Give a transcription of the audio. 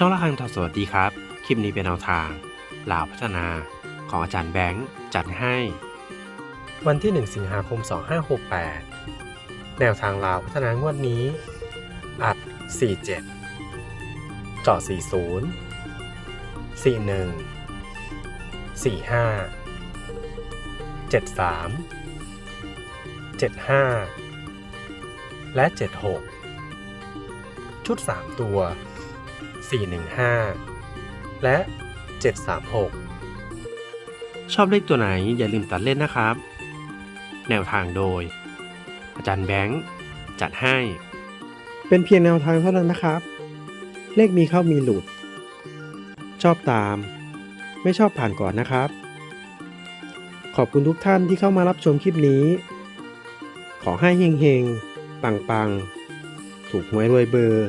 ช่องละคังทอสวัสดีครับ คลิปนี้เป็นแนวทางลาวพัฒนาของอาจารย์แบงค์จัดให้ วันที่ 1 สิงหาคม 2568 แนวทางลาวพัฒนางวดนี้ อัด 47เจาะ40 41 45 73 75 และ 76 ชุด 3 ตัว 415 และ 736 ชอบเลขตัวไหนอย่าลืมตัดเล่นนะครับ แนวทางโดย อาจารย์แบงค์ จัดให้ เป็นเพียงแนวทางเท่านั้นนะครับ เลขมีเข้ามีหลุด ชอบตาม ไม่ชอบผ่านก่อนนะครับ ขอบคุณทุกท่านที่เข้ามารับชมคลิปนี้ ขอให้เฮงๆ ปังๆ ถูกหวยรวยเบอร์